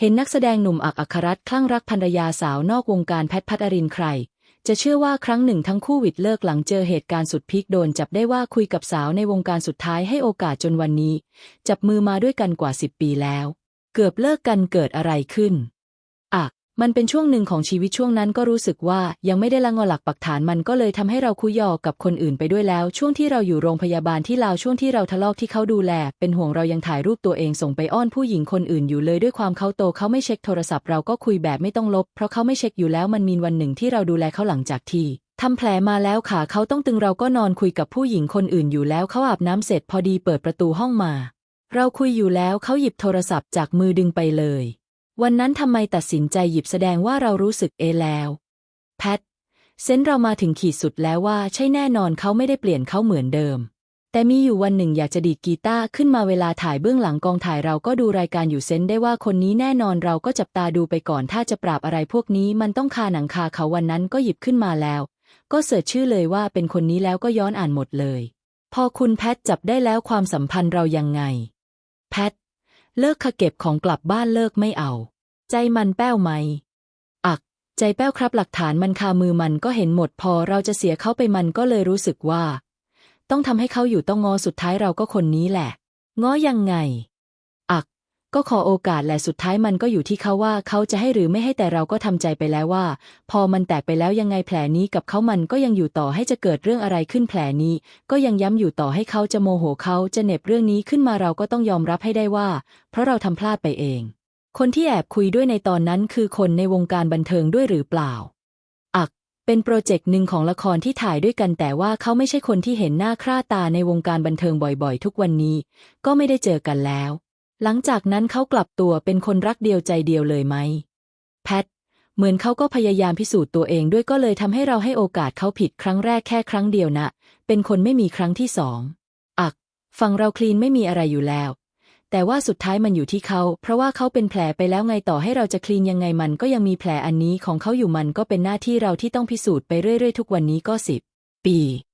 เห็นนักแสดงหนุ่มอักอัครรัตคลั่งรักภรรยาสาวนอกวงการแพทพัทอรินใคร จะเชื่อว่าครั้งหนึ่งทั้งคู่วิดเลิกหลังเจอเหตุการณ์สุดพีคโดนจับได้ว่าคุยกับสาวในวงการสุดท้ายให้โอกาสจนวันนี้ จับมือมาด้วยกันกว่าสิบปีแล้ว เกือบเลิกกันเกิดอะไรขึ้น มันเป็นช่วงหนึ่งของชีวิตช่วงนั้นก็รู้สึกว่ายังไม่ได้ละงอหลักปักฐานมันก็เลยทำให้เราคุยยอกกับคนอื่นไปด้วยแล้ว ช่วงที่เราอยู่โรงพยาบาลที่ลาวช่วงที่เราทะเลาะที่เขาดูแล เป็นห่วงเรายังถ่ายรูปตัวเองส่งไปอ้อนผู้หญิงคนอื่นอยู่เลยด้วยความเขาโตเขาไม่เช็คโทรศัพท์เราก็คุยแบบไม่ต้องลบ เพราะเขาไม่เช็คอยู่แล้วมันมีวันหนึ่งที่เราดูแลเขาหลังจากที่ทำแผลมาแล้วขาเขาต้องตึงเราก็นอนคุยกับผู้หญิงคนอื่นอยู่แล้วเขาอาบน้ำเสร็จพอดีเปิดประตูห้องมา เราคุยอยู่แล้วเขาหยิบโทรศัพท์จากมือดึงไปเลย วันนั้นทำไมตัดสินใจหยิบแสดงว่าเรารู้สึกเอแล้ว แพท เซนส์เรามาถึงขีดสุดแล้วว่าใช่แน่นอนเขาไม่ได้เปลี่ยนเขาเหมือนเดิม แต่มีอยู่วันหนึ่งอยากจะดีดกีตาร์ขึ้นมาเวลาถ่ายเบื้องหลังกองถ่ายเราก็ดูรายการอยู่เซนส์ได้ว่าคนนี้แน่นอนเราก็จับตาดูไปก่อนถ้าจะปราบอะไรพวกนี้มันต้องคาหนังคาเขาวันนั้นก็หยิบขึ้นมาแล้ว ก็เสิร์ชชื่อเลยว่าเป็นคนนี้แล้วก็ย้อนอ่านหมดเลย พอคุณแพทจับได้แล้วความสัมพันธ์เรายังไง แพท เลิกขะเก็บของกลับบ้านเลิกไม่เอา ใจมันแป้วไหม อัก ใจแป้วครับหลักฐานมันคามือมันก็เห็นหมดพอเราจะเสียเขาไปมันก็เลยรู้สึกว่า ต้องทำให้เขาอยู่ต้องงอสุดท้ายเราก็คนนี้แหละ ง้อยังไง ก็ขอโอกาสแหละสุดท้ายมันก็อยู่ที่เขาว่าเขาจะให้หรือไม่ให้แต่เราก็ทำใจไปแล้วว่า พอมันแตกไปแล้วยังไงแผลนี้กับเขามันก็ยังอยู่ต่อให้จะเกิดเรื่องอะไรขึ้นแผลนี้ ก็ยังย้ำอยู่ต่อให้เขาจะโมโหเขาจะเหน็บเรื่องนี้ขึ้นมาเราก็ต้องยอมรับให้ได้ว่า เพราะเราทำพลาดไปเอง คนที่แอบคุยด้วยในตอนนั้นคือคนในวงการบันเทิงด้วยหรือเปล่าอักเป็นโปรเจกต์หนึ่งของละครที่ถ่ายด้วยกันแต่ว่าเขาไม่ใช่คนที่เห็นหน้าค่าตาในวงการบันเทิงบ่อยๆ ทุกวันนี้ ก็ไม่ได้เจอกันแล้ว หลังจากนั้นเขากลับตัวเป็นคนรักเดียวใจเดียวเลยไหม แพท เหมือนเขาก็พยายามพิสูจน์ตัวเองด้วยก็เลยทำให้เราให้โอกาสเขาผิดครั้งแรกแค่ครั้งเดียวนะ เป็นคนไม่มีครั้งที่สอง อัก ฝั่งเราคลีนไม่มีอะไรอยู่แล้ว แต่ว่าสุดท้ายมันอยู่ที่เขา เพราะว่าเขาเป็นแผลไปแล้วไงต่อให้เราจะคลีนยังไงมันก็ยังมีแผลอันนี้ของเขาอยู่มันก็เป็นหน้าที่เราที่ต้องพิสูจน์ไปเรื่อยๆ ทุกวันนี้ก็สิบปี